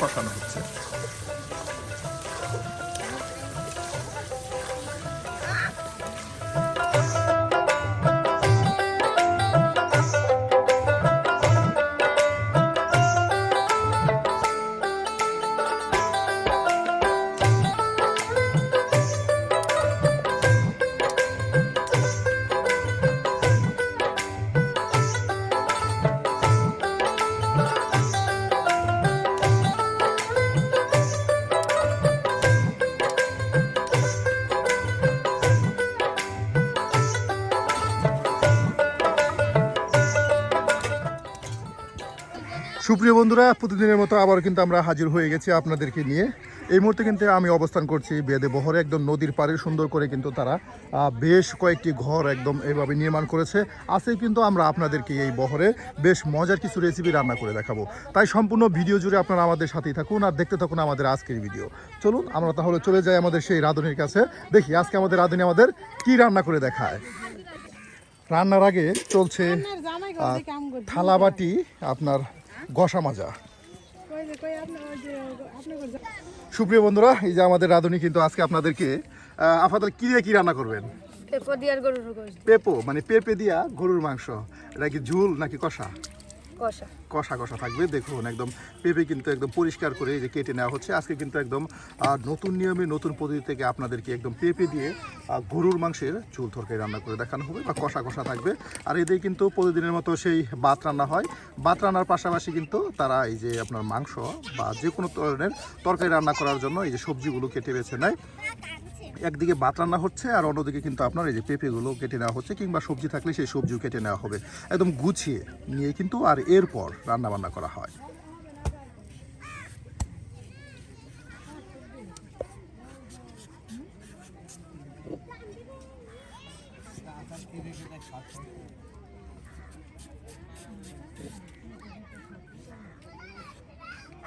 কষানো হচ্ছে। সুপ্রিয় বন্ধুরা প্রতিদিনের মতো আবার কিন্তু আমরা হাজির হয়ে গেছি আপনাদেরকে নিয়ে। এই মুহূর্তে কিন্তু আমি অবস্থান করছি বেদে বহরে একদম নদীর পাড়ে সুন্দর করে কিন্তু তারা বেশ কয়েকটি ঘর একদম এভাবে নির্মাণ করেছে। আজকে কিন্তু আমরা আপনাদেরকে এই বহরে বেশ মজার কিছু রেসিপি রান্না করে দেখাবো। তাই সম্পূর্ণ ভিডিও জুড়ে আপনারা আমাদের সাথেই থাকুন আর দেখতে থাকুন আমাদের আজকের ভিডিও। চলুন আমরা তাহলে চলে যাই আমাদের সেই রাঁধুনির কাছে। দেখি আজকে আমাদের রাঁধুনি আমাদের কি রান্না করে দেখায়। রান্নার আগে চলছে থালাবাটি আপনার গসা মাজা। সুপ্রিয় বন্ধুরা এই যে আমাদের রাঁধুনি কিন্তু আজকে আপনাদেরকে আপনাদের কি দিয়ে কি রান্না করবেন? পেপো দিয়ে গরুর পেপো মানে পেঁপে দিয়া গরুর মাংস এটা কি ঝুল নাকি কষা? কষা। কষা থাকবে, দেখুন একদম পেঁপে কিন্তু একদম পরিষ্কার করে এই যে কেটে নেওয়া হচ্ছে। আজকে কিন্তু একদম নতুন নিয়মে নতুন পদ্ধতি থেকে আপনাদেরকে একদম পেঁপে দিয়ে গরুর মাংসের চুল তরকারি রান্না করে দেখানো হবে বা কষা কষা থাকবে। আর এদের কিন্তু প্রতিদিনের মতো সেই ভাত রান্না হয়। ভাত রান্নার পাশাপাশি কিন্তু তারা এই যে আপনার মাংস বা যে কোনো ধরনের তরকারি রান্না করার জন্য এই যে সবজিগুলো কেটে বেছে নেয়। একদিকে ভাত রান্না হচ্ছে আর অন্যদিকে কিন্তু আপনার এই যে পেঁপেগুলো কেটে নেওয়া হচ্ছে কিংবা সবজি থাকলে সেই সবজিও কেটে নেওয়া হবে। একদম গুছিয়ে নিয়ে কিন্তু আর এরপর রান্না বান্না করা হয়।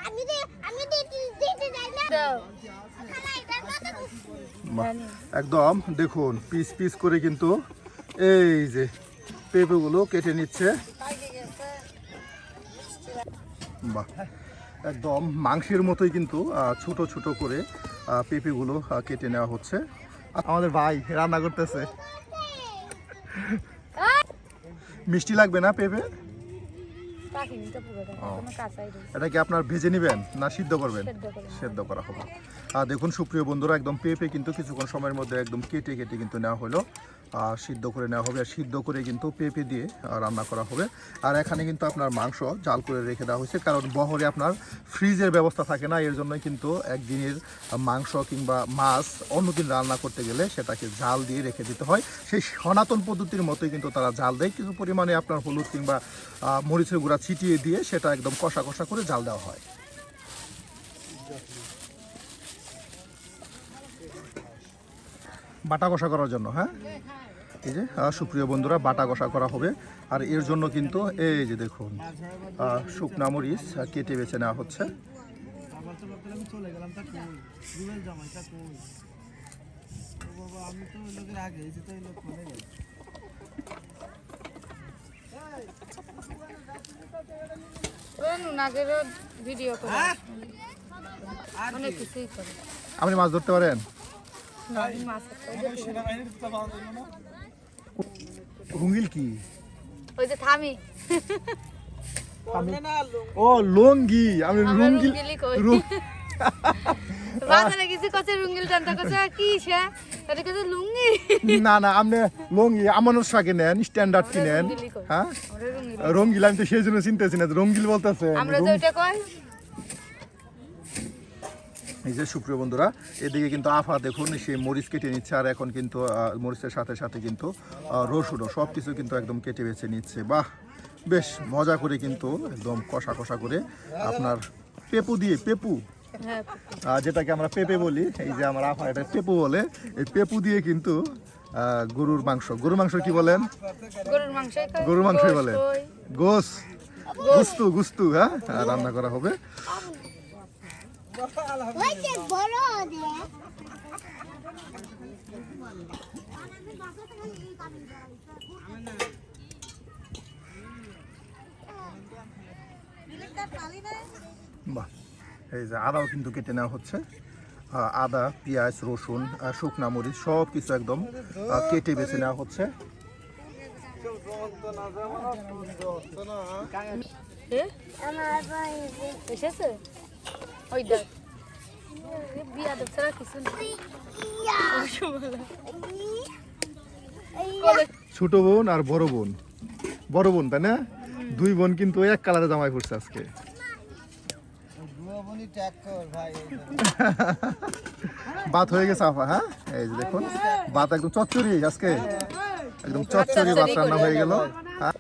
আমি আমি তো দিতে যাই না দাও বাহ, একদম দেখুন পিস পিস করে কিন্তু এই যে পেঁপেগুলো কেটে নিচ্ছে। বাহ একদম মাংসের মতোই কিন্তু ছোট ছোট করে পেঁপেগুলো কেটে নেওয়া হচ্ছে। আমাদের ভাই রান্না করতেছে। মিষ্টি লাগবে না পেঁপে? পাখিনি তো পুরোটা কোনো কাঁচাই রয়েছে। এটা কি আপনার ভেজে নেবেন না সিদ্ধ করবেন? সেদ্ধ করে সেদ্ধ করা হবে। আর দেখুন সুপ্রিয় বন্ধুরা একদম পেঁপে কিন্তু কিছুক্ষণ সময়ের মধ্যে একদম কেটে কেটে কিন্তু নেওয়া হলো। সিদ্ধ করে নেওয়া হবে, আর সিদ্ধ করে কিন্তু পেঁপে দিয়ে রান্না করা হবে। আর এখানে কিন্তু আপনার মাংস জাল করে রেখে দেওয়া হয়েছে, কারণ বহরে আপনার ফ্রিজের ব্যবস্থা থাকে না, এর জন্য কিন্তু একদিনের মাংস কিংবা মাছ অন্যদিন রান্না করতে গেলে সেটাকে জাল দিয়ে রেখে দিতে হয়। সেই সনাতন পদ্ধতির মতোই কিন্তু তারা জাল দেয়, কিছু পরিমাণে আপনার হলুদ কিংবা মরিচের গুঁড়া ছিটিয়ে দিয়ে সেটা একদম কষা কষা করে জাল দেওয়া হয়। বাটা কষা করার জন্য হ্যাঁ? এই যে সুপ্রিয় বন্ধুরা, বাটা কষা করা হবে। আর এর জন্য কিন্তু এই যে দেখুন শুকনা মরিচ কেটে বেছে নেওয়া হচ্ছে। আপনি মাছ ধরতে পারেন? রুঙ্গিল কি? ওই যে থামি। ও লঙ্গি। আমি বাজারে রুঙ্গিল কি সে? কাছে লুঙ্গি। না না আপনি লঙ্গি আমানত শাকে নেন স্ট্যান্ডার্ড কি নেন। হ্যাঁ? রঙ্গিল আমি তো সেই জন্য চিনতেছি না রঙ্গিল বলতেছে। আমরা যে ওইটা কই? এই যে সুপ্রিয় বন্ধুরা এদিকে কিন্তু আফা দেখুন সে মরিচ কেটে নিচ্ছে আর এখন কিন্তু মরিচের সাথে সাথে কিন্তু রসুনও সব কিছু কিন্তু একদম কেটে বেছে নিচ্ছে। বাহ বেশ মজা করে কিন্তু একদম কষা কষা করে আপনার পেপু দিয়ে পেপু। হ্যাঁ যেটাকে আমরা পেঁপে বলি এই যে আমার আফা এটা পেপু বলে এই পেপু দিয়ে কিন্তু গরুর মাংস। গরুর মাংস কি বলেন? গরুর মাংসই কই? গরুর মাংসই গোশ বলে। গোস গুস্তু গুস্তু হ্যাঁ? রান্না করা হবে। বাহ এই যে আদাও কিন্তু কেটে নেওয়া হচ্ছে। আদা পেঁয়াজ রসুন শুকনা মরিচ সব কিছু একদম কেটে বেছে নেওয়া হচ্ছে। এ আমার বাড়ি এসেছে? ওই দেখ। বিয়া কিছু ছোট বোন আর বড় বোন। বড় বোন তাই না? দুই বোন কিন্তু এক কালারে জামাই পড়ছে আজকে। ভাত হয়ে গেছে আপা হ্যাঁ? এই যে দেখুন ভাত একদম চচ্চড়ি আজকে। একদম চচ্চড়ি ভাত রান্না হয়ে গেল হ্যাঁ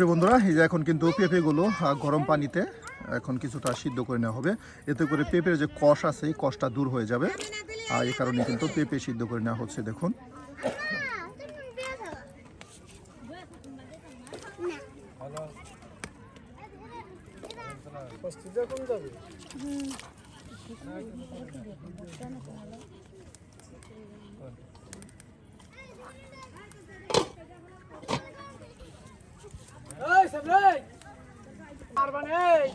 সুপ্রিয় বন্ধুরা, এই যে এখন কিন্তু পেঁপেগুলো গরম পানিতে এখন কিছুটা সিদ্ধ করে নেওয়া হবে। এতে করে পেঁপের যে কষ আছে, এই কষটা দূর হয়ে যাবে। আর এই কারণে কিন্তু পেঁপে সিদ্ধ করে নেওয়া হচ্ছে, দেখুন। যাবে এই সামনে মারবান এই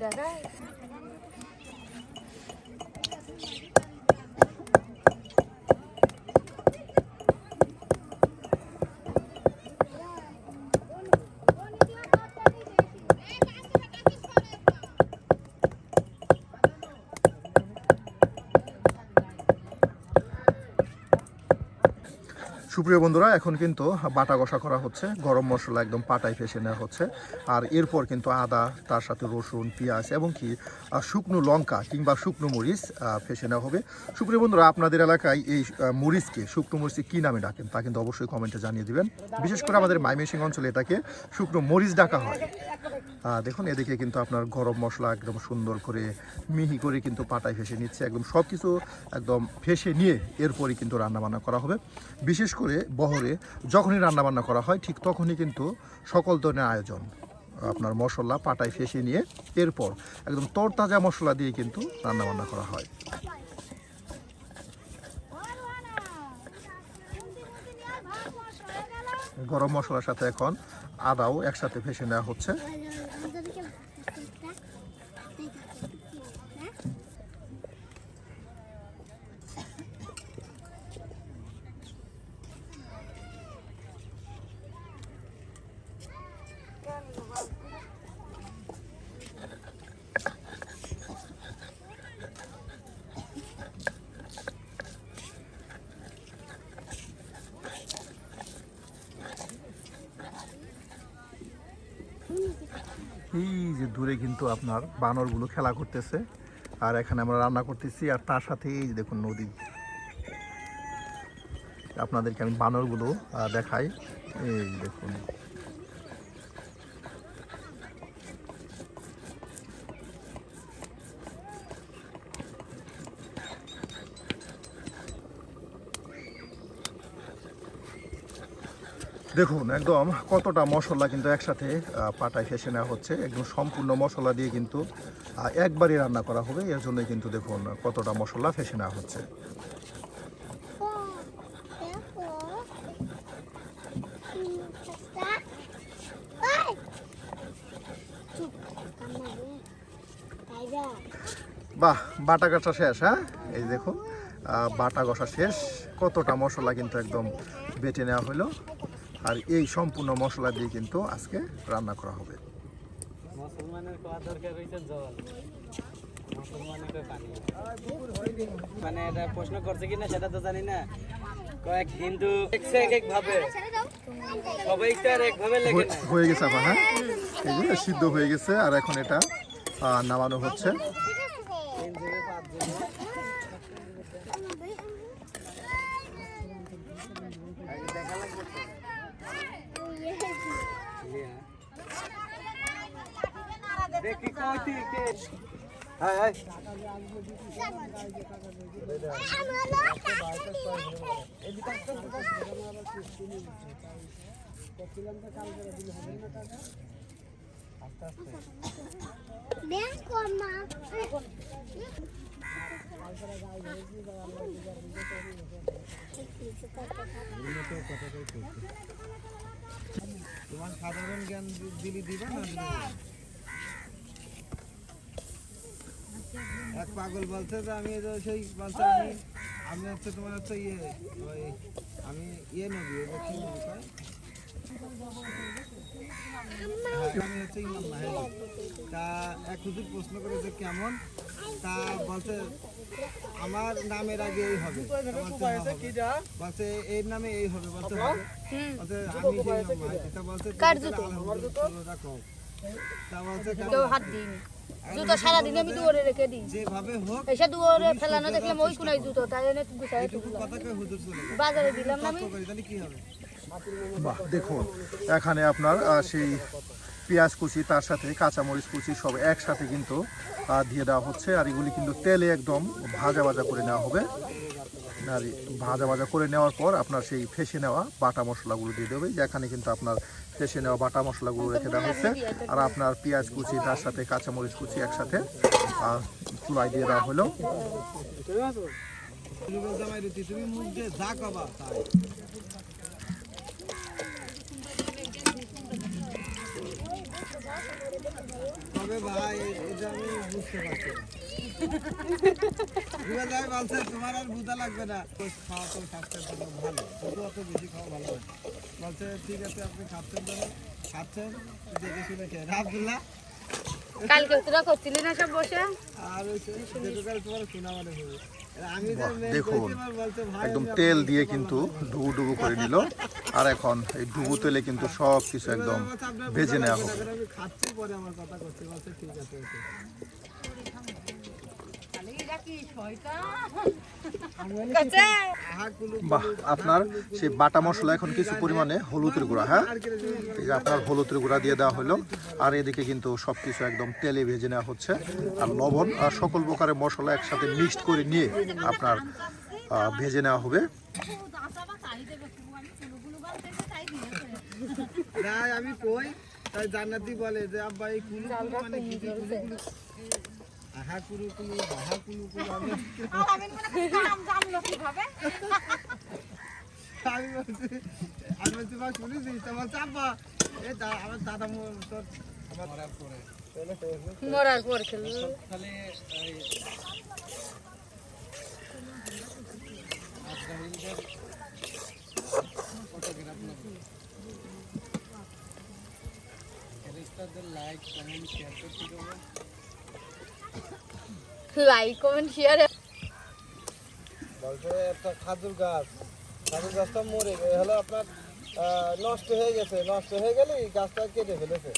টাকা সুপ্রিয় বন্ধুরা, এখন কিন্তু বাটা কষা করা হচ্ছে। গরম মশলা একদম পাটায় ফেসে নেওয়া হচ্ছে। আর এরপর কিন্তু আদা, তার সাথে রসুন, পেঁয়াজ এবং কি শুকনো লঙ্কা কিংবা শুকনো মরিচ ফেসে নেওয়া হবে। সুপ্রিয় বন্ধুরা, আপনাদের এলাকায় এই মরিচকে, শুকনো মরিচকে কী নামে ডাকেন তা কিন্তু অবশ্যই কমেন্টে জানিয়ে দিবেন। বিশেষ করে আমাদের মাইমেসিং অঞ্চলে এটাকে শুকনো মরিচ ডাকা হয়। দেখুন, এদিকে কিন্তু আপনার গরম মশলা একদম সুন্দর করে, মিহি করে কিন্তু পাটায় ফেসে নিচ্ছে। একদম সব কিছু একদম ফেসে নিয়ে এরপরই কিন্তু রান্নাবান্না করা হবে। বিশেষ করে বহরে যখনই রান্নাবান্না করা হয়, ঠিক তখনই কিন্তু সকল ধরনের আয়োজন, আপনার মশলা, পাটায় ফেসে নিয়ে এরপর একদম তরতাজা মশলা দিয়ে কিন্তু রান্নাবান্না করা হয়। গরম মশলার সাথে এখন আদাও একসাথে ফেসে নেওয়া হচ্ছে। এই যে দূরে কিন্তু আপনার বানরগুলো খেলা করতেছে। আর এখানে আমরা রান্না করতেছি, আর তার সাথে এই যে দেখুন নদী। আপনাদেরকে আমি বানরগুলো দেখাই। এই দেখুন। দেখুন, একদম কতটা মশলা কিন্তু একসাথে পাটায় ফেসে নেওয়া হচ্ছে। একদম সম্পূর্ণ মশলা দিয়ে কিন্তু একবারই রান্না করা হবে। এর জন্য কিন্তু দেখুন, কতটা মশলা ফেসে নেওয়া হচ্ছে। বাহ, বাটা কাটা শেষ হ্যাঁ? এই দেখুন বাটা কষা শেষ। কতটা মশলা কিন্তু একদম বেটে নেওয়া হলো। আর এই সম্পূর্ণ মশলা দিয়ে কিন্তু আজকে রান্না করা হবে। মানে এটা প্রশ্ন করছে কিনা সেটা তো জানি না। কয়েক হিন্দু এক এক ভাবে। সবাই তো আর একভাবে লেগে হয়ে- গেছে আবার হ্যাঁ? সিদ্ধ হয়ে গেছে আর এখন এটা নামানো হচ্ছে তিন থেকে পাঁচ জনে দেখা লাগবে তো। দেখি কই তুই কে হাই হাই ব্যাংক কর মা তোমার সাধারণ জ্ঞান দিলি দিবা না দিবা না? এক পাগল বলছে যে আমি এই সেই বলছে আমি আমি হচ্ছে তোমার হচ্ছে ইয়ে ওই আমি ইয়ে নবী কি? হ্যাঁ, আমি হচ্ছে ইমাম মাহেদি। তা এক হুজুর প্রশ্ন করে যে কেমন? তা বলছে আমার নামের আগে এই হবে। বলছে হ্যাঁ। বলছে এর নামে এই হবে বলছে হবে। বলছে আমি যে ইমাম মাহেদি তা বলছে কার জুতো? রাখো। তা বলছে? কেউ হাত দিইনি। জুতো সারাদিন আমি দুয়ারে রেখে দিই। যেভাবে হোক এসে দুয়ারে ফেলানো দেখলাম ওই কোনায় জুতো তাই এনে গুছাই বাজারে দিলাম না আমি। বাহ দেখুন এখানে আপনার সেই পেঁয়াজ কুচি তার সাথে কাঁচামরিচ কুচি সব একসাথে কিন্তু আহ, দিয়ে দেওয়া হচ্ছে। আর এগুলি কিন্তু তেলে একদম ভাজা ভাজা করে নেওয়া হবে। আর ভাজা ভাজা করে নেওয়ার পর আপনার সেই ফেসে নেওয়া বাটা মশলাগুলো দিয়ে দেবে। যেখানে কিন্তু আপনার ফেসে নেওয়া বাটা মশলাগুলো রেখে দেওয়া হচ্ছে আর আপনার পেঁয়াজ কুচি তার সাথে কাঁচামরিচ কুচি একসাথে চুলায় দিয়ে দেওয়া হলো। তবে ভাই এটা আমি বুঝতে পারছি বলছে তোমার আর লাগবে না। খাওয়া তো স্বাস্থ্যের জন্য ভালো। শুধু অত বেশি খাওয়া ভালো না। বলছে ঠিক আছে আপনি খাচ্ছেন তো খাচ্ছেন দেখে শুনে খেয়ে আবদুল্লাহ। কালকে তোরা করছিলি না সব বসে? আর তোমার শোনা মানে দেখুন একদম তেল দিয়ে কিন্তু ডুবু ডুবু করে নিল। আর এখন এই ডুবু তেলে কিন্তু সব কিছু একদম ভেজে নেওয়া হবে। বাহ আপনার সেই বাটা মশলা এখন কিছু পরিমাণে হলুদের গুঁড়া হ্যাঁ? আপনার হলুদের গুঁড়া দিয়ে দেওয়া হলো আর এদিকে কিন্তু সব কিছু একদম তেলে ভেজে নেওয়া হচ্ছে। আর লবণ আর সকল প্রকারের মশলা একসাথে মিক্সড করে নিয়ে আপনার ভেজে নেওয়া হবে। আমি কই? তাই জান্নাতি বলে যে আব্বা এই কুলু কুলু মানে কি? কি কুলু কুলু আহা কুলু কুলু আহা কুলু কুলু আমি আমি বলছি আমি বলছি বা শুনেছিস তো বলছে আব্বা এই দা আমার দাদা মোর তোর আমার পরে মরার পর খালি। ফটোগ্রাফ লাইক কমেন্ট শেয়ার করতে লাইক কমেন্ট শেয়ার বলছে একটা খাজুর গাছ। খাজুর গাছটা মরে হলো আপনার আহ, নষ্ট হয়ে গেছে। নষ্ট হয়ে গেলে এই গাছটা কেটে ফেলেছে।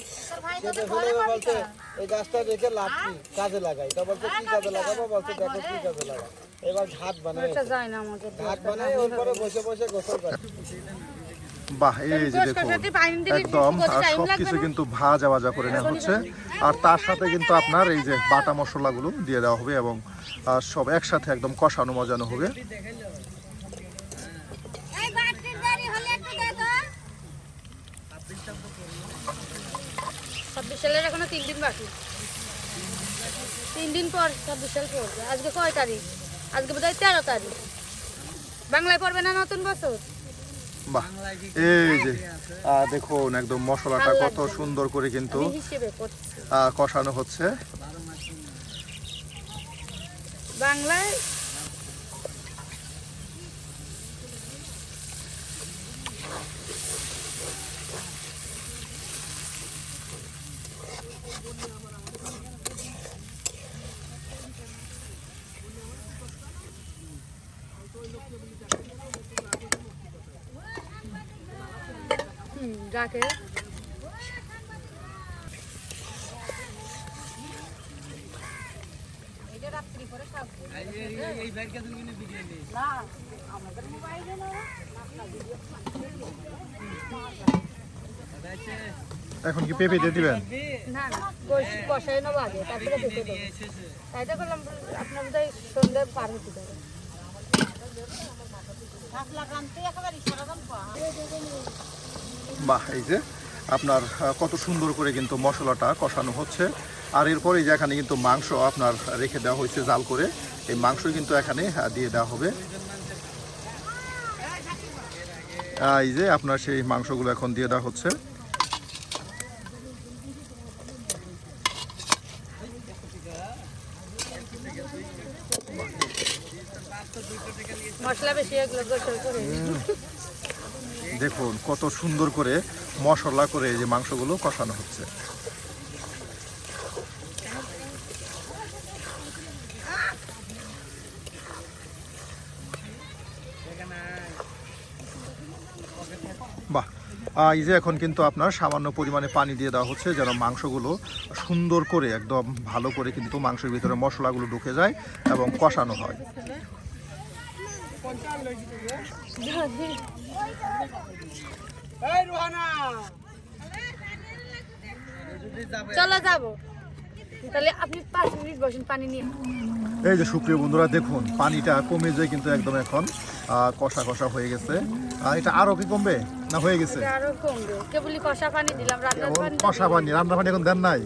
কেটে ফেলে বলছে এই গাছটা রেখে লাভ কি? কাজে লাগাই। তা বলছে কি কাজে লাগাবো? বলছে দেখো কি কাজে লাগাই। এবার ঘাট আমাদের। ঘাট বানাই ওর পরে বসে বসে গোসল করে। বাহ এই যে দেখুন একদম আর সব কিছু কিন্তু ভাজা ভাজা করে নেওয়া হচ্ছে। আর তার সাথে কিন্তু আপনার এই যে বাটা মশলাগুলো দিয়ে দেওয়া হবে এবং সব একসাথে একদম কষানো মজানো হবে। ছাব্বিশ সালের এখনও তিন দিন বাকি। তিন দিন পর ছাব্বিশ সাল পড়বে। আজকে কয় তারিখ? আজকে বোধ হয় তেরো তারিখ। বাংলায় পড়বে না নতুন বছর? বাহ। এই যে দেখুন একদম মশলাটা কত সুন্দর করে কিন্তু কষানো হচ্ছে। বাংলায় রাখে। এখন কি পেঁপে দিয়ে দিবেন? না না কষ- কষাই নেব আগে তারপরে দেবো। তাই তো করলাম আপনার সন্ধ্যে পার হতে পারে। বাহ, এই যে আপনার কত সুন্দর করে কিন্তু মশলাটা কষানো হচ্ছে। আর এরপরে যে এখানে কিন্তু মাংস আপনার রেখে দেওয়া হয়েছে জাল করে। এই মাংস কিন্তু এখানে দিয়ে দেওয়া হবে। এই যে আপনার সেই মাংসগুলো এখন দিয়ে দেওয়া হচ্ছে। মশলা বেশি দেখুন, কত সুন্দর করে মশলা করে যে মাংসগুলো কষানো হচ্ছে। বাহ এই যে এখন কিন্তু আপনার সামান্য পরিমাণে পানি দিয়ে দেওয়া হচ্ছে যেন মাংসগুলো সুন্দর করে একদম ভালো করে কিন্তু মাংসের ভিতরে মশলাগুলো ঢুকে যায় এবং কষানো হয়। চলো যাব। তাহলে আপনি পাঁচ মিনিট বসেন পানি নিয়ে। এই যে সুপ্রিয় বন্ধুরা দেখুন পানিটা কমে যায় কিন্তু একদম এখন আহ, কষা কষা হয়ে গেছে। আর এটা আরও কি কমবে না হয়ে গেছে? আরও কমবে। কেবলই কষা পানি দিলাম রান্নার পানি কষা পানি রান্না পানি এখন দেন নাই।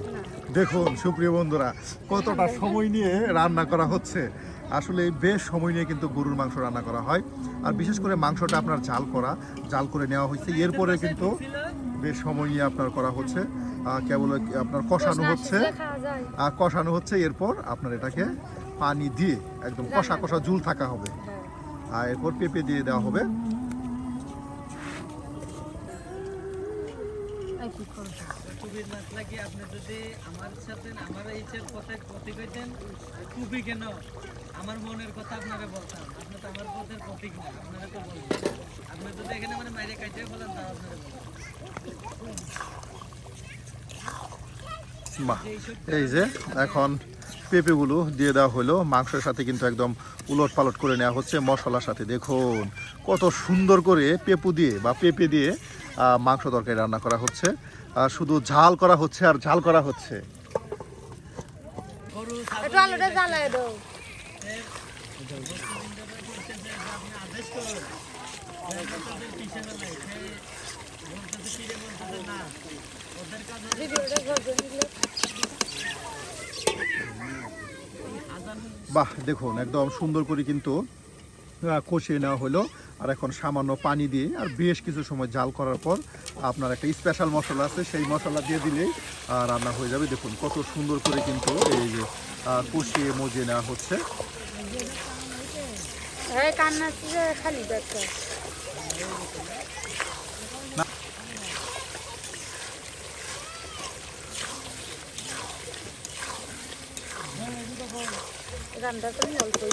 দেখুন সুপ্রিয় বন্ধুরা কতটা সময় নিয়ে রান্না করা হচ্ছে। আসলে বেশ সময় নিয়ে কিন্তু গরুর মাংস রান্না করা হয়। আর বিশেষ করে মাংসটা আপনার জাল করা জাল করে নেওয়া হয়েছে। এরপরে কিন্তু বেশ সময় নিয়ে আপনার করা হচ্ছে। কেবল আপনার কষানো হচ্ছে। আর কষানো হচ্ছে। এরপর আপনার এটাকে পানি দিয়ে একদম কষা কষা জুল থাকা হবে। হ্যাঁ। আর এরপর পেঁপে দিয়ে দেওয়া হবে। কি করব? কুবির মাছ লাগে আপনি যদি আমার সাথে আমার ইচ্ছের পথে প্রতীক হইতেন কুবি কেন? আমার মনের কথা বলতাম। আপনি তো আমার পথের প্রতীক না আপনারা তো বলবেন আপনি যদি এখানে মানে মাইরে বলেন তাও আপনারা বাহ। এই যে এখন পেঁপেগুলো দিয়ে দেওয়া হলো। মাংসের সাথে কিন্তু একদম উলট পালট করে নেওয়া হচ্ছে মশলার সাথে। দেখুন কত সুন্দর করে পেঁপু দিয়ে বা পেঁপে দিয়ে মাংস তরকারি রান্না করা হচ্ছে। শুধু ঝাল করা হচ্ছে আর ঝাল করা হচ্ছে। বাহ দেখুন একদম সুন্দর করে কিন্তু কষিয়ে নেওয়া হলো। আর এখন সামান্য পানি দিয়ে আর বেশ কিছু সময় জাল করার পর আপনার একটা স্পেশাল মশলা আছে, সেই মশলা দিয়ে দিলেই রান্না হয়ে যাবে। দেখুন কত সুন্দর করে কিন্তু এই যে কষিয়ে মজিয়ে নেওয়া হচ্ছে। রান্না পানি অল্পই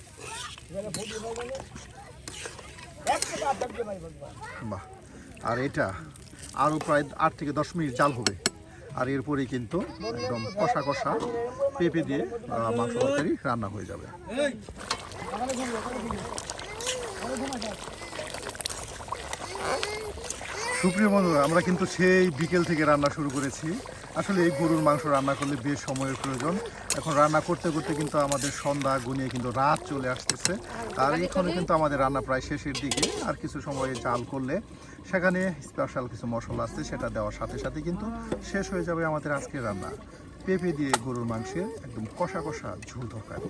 বাহ। আর এটা আরও প্রায় আট থেকে দশ মিনিট জাল হবে। আর এরপরেই কিন্তু একদম কষা কষা পেঁপে দিয়ে মাংস তরকারি রান্না হয়ে যাবে। সুপ্রিয় বন্ধুরা, আমরা কিন্তু সেই বিকেল থেকে রান্না শুরু করেছি। আসলে এই গরুর মাংস রান্না করলে বেশ সময়ের প্রয়োজন। এখন রান্না করতে করতে কিন্তু আমাদের সন্ধ্যা গুনিয়ে কিন্তু রাত চলে আসতেছে। আর এখানে কিন্তু আমাদের রান্না প্রায় শেষের দিকে। আর কিছু সময়ে চাল করলে সেখানে স্পেশাল কিছু মশলা আছে সেটা দেওয়ার সাথে সাথে কিন্তু শেষ হয়ে যাবে আমাদের আজকের রান্না। পেঁপে দিয়ে গরুর মাংসের একদম কষা কষা ঝুল তরকারি।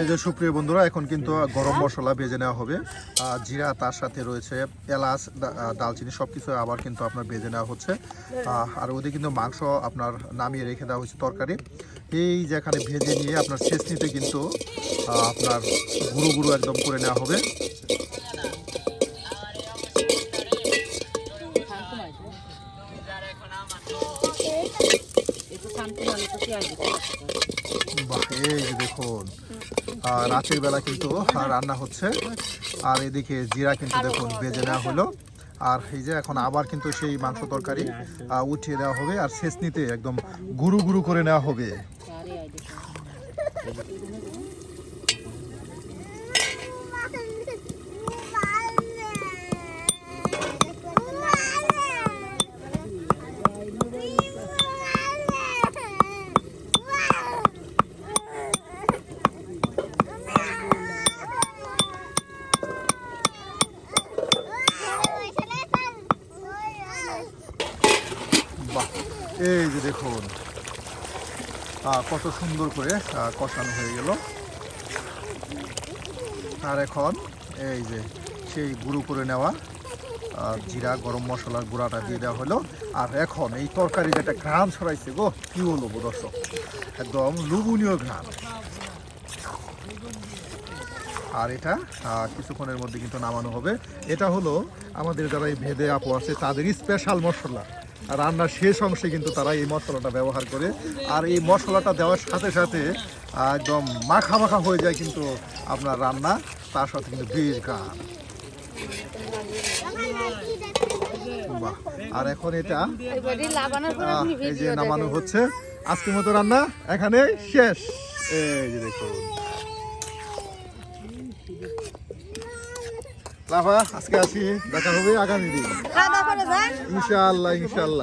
এই যে সুপ্রিয় বন্ধুরা এখন কিন্তু গরম মশলা ভেজে নেওয়া হবে। জিরা তার সাথে রয়েছে এলাচ দালচিনি সব কিছু আবার কিন্তু আপনার ভেজে নেওয়া হচ্ছে। আহ, আর ওদিকে কিন্তু মাংস আপনার নামিয়ে রেখে দেওয়া হচ্ছে তরকারি। এই যে এখানে ভেজে নিয়ে আপনার শেষনিতে কিন্তু আহ, আপনার গুঁড়ো গুঁড়ো একদম করে নেওয়া হবে। বাহ এই যে দেখুন আর রাতের বেলা কিন্তু রান্না হচ্ছে। আর এদিকে জিরা কিন্তু দেখুন বেজে নেওয়া হলো। আর এই যে এখন আবার কিন্তু সেই মাংস তরকারি আহ, উঠিয়ে দেওয়া হবে আর শেষনিতে একদম গুরু গুরু করে নেওয়া হবে বাহ এই যে দেখুন আহ, কত সুন্দর করে কষানো হয়ে গেল। আর এখন এই যে সেই গুঁড়ো করে নেওয়া জিরা, গরম মশলার গুঁড়াটা দিয়ে দেওয়া হলো। আর এখন এই তরকারির একটা ঘ্রাণ ছড়াইছে গো, কি বলব দর্শক? একদম লুবনীয় ঘ্রাণ। আর এটা কিছুক্ষণের মধ্যে কিন্তু নামানো হবে। এটা হলো আমাদের যারা এই ভেদে আপু আছে, তাদের স্পেশাল মশলা। রান্নার শেষ অংশে কিন্তু তারা এই মশলাটা ব্যবহার করে। আর এই মশলাটা দেওয়ার সাথে সাথে একদম মাখা মাখা হয়ে যায় কিন্তু আপনার রান্না, তার সাথে কিন্তু বেশ গান। আর এখন এটা এই যে নামানো হচ্ছে। আজকের মতো রান্না এখানে শেষ। এই যে দেখুন। লাভা আজকে আসি দেখা হবে আগামী দিন। ইনশাল্লাহ ইনশাআল্লাহ।